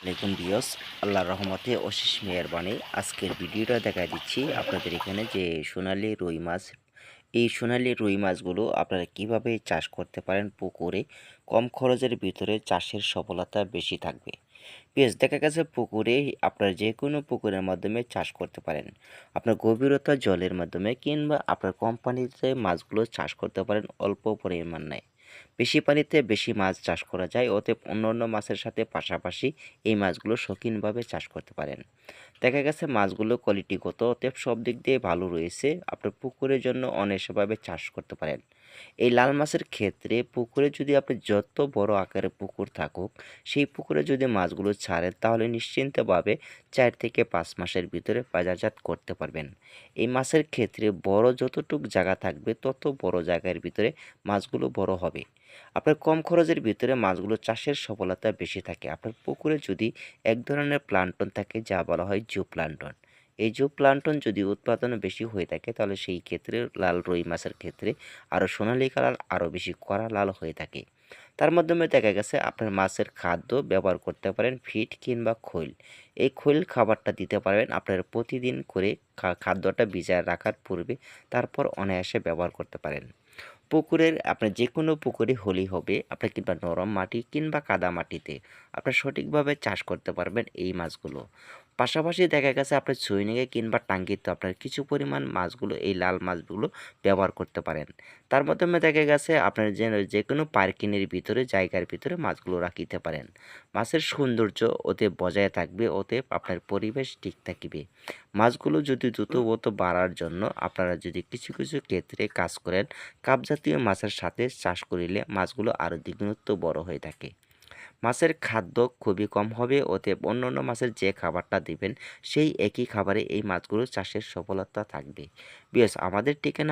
আলাইকুম বিয়স আল্লাহর রহমতে অশেষ মেহরবানি। আজকের ভিডিওটা দেখা দিচ্ছি আপনাদের এখানে যে সোনালি রুই মাছ। এই সোনালি রুই মাছগুলো আপনারা কীভাবে চাষ করতে পারেন পুকুরে? কম খরচের ভিতরে চাষের সফলতা বেশি থাকবে। বেশ দেখা গেছে পুকুরে আপনার যে কোনো পুকুরের মাধ্যমে চাষ করতে পারেন। আপনার গভীরতা জলের মাধ্যমে কিংবা আপনার কোম্পানিতে মাছগুলো চাষ করতে পারেন অল্প পরিমাণ। নেয় বেশি পানিতে বেশি মাছ চাষ করা যায়, অতএব অন্য অন্য মাছের সাথে পাশাপাশি এই মাছগুলো শৌখিনভাবে চাষ করতে পারেন। দেখা গেছে মাছগুলো কোয়ালিটিগত অতএব সব দিক দিয়ে ভালো রয়েছে। আপনার পুকুরের জন্য অনেকভাবে চাষ করতে পারেন। এই লাল মাছের ক্ষেত্রে পুকুরে যদি আপনি যত বড় আকারের পুকুর থাকুক, সেই পুকুরে যদি মাছগুলো ছাড়েন, তাহলে নিশ্চিন্তভাবে চার থেকে পাঁচ মাসের ভিতরে বাজারজাত করতে পারবেন। এই মাছের ক্ষেত্রে বড় যতটুক জায়গা থাকবে, তত বড় জায়গার ভিতরে মাছগুলো বড় হবে। আপনার কম খরচের ভিতরে মাছগুলো চাষের সফলতা বেশি থাকে। আপনার পুকুরে যদি এক ধরনের প্লান্টন থাকে, যা বলা হয় জু প্লান্টন এই জু প্লান্টন যদি উৎপাদন বেশি হয়ে থাকে, তাহলে সেই ক্ষেত্রে লাল রুই মাছের ক্ষেত্রে আরও সোনালি কালার আরও বেশি কড়া লাল হয়ে থাকে। তার মাধ্যমে দেখা গেছে আপনার মাছের খাদ্য ব্যবহার করতে পারেন ফিট কিংবা খৈল। এই খৈল খাবারটা দিতে পারবেন আপনার প্রতিদিন করে খাদ্যটা ভিজায় রাখার পূর্বে তারপর অনায়াসে ব্যবহার করতে পারেন। পুকুরের আপনার যে কোনো পুকুরে হলেই হবে, আপনার কিংবা নরম মাটি কিংবা কাদা মাটিতে আপনার সঠিকভাবে চাষ করতে পারবেন এই মাছগুলো। পাশাপাশি দেখা গেছে আপনার সুইনিংয়ে কিংবা টাঙ্গিতে আপনার কিছু পরিমাণ মাছগুলো, এই লাল মাছগুলো ব্যবহার করতে পারেন। তার মাধ্যমে দেখা গেছে আপনার যে যে কোনো পার্কিংয়ের ভিতরে, জায়গার ভিতরে মাছগুলো রাখিতে পারেন। মাছের সৌন্দর্য ওতে বজায় থাকবে, ওতে আপনার পরিবেশ ঠিক থাকবে। মাছগুলো যদি দ্রুতগত বাড়ার জন্য আপনারা যদি কিছু কিছু ক্ষেত্রে কাজ করেন, কাপ জাতীয় মাছের সাথে চাষ করিলে মাছগুলো আরও দ্বিগুণত্ব বড় হয়ে থাকে। মাছের খাদ্য খুবই কম হবে ওতে অন্যান্য অন্য মাছের যে খাবারটা দিবেন, সেই একই খাবারে এই মাছগুলো চাষের সফলতা থাকবে। বিএস আমাদের ঠিকানা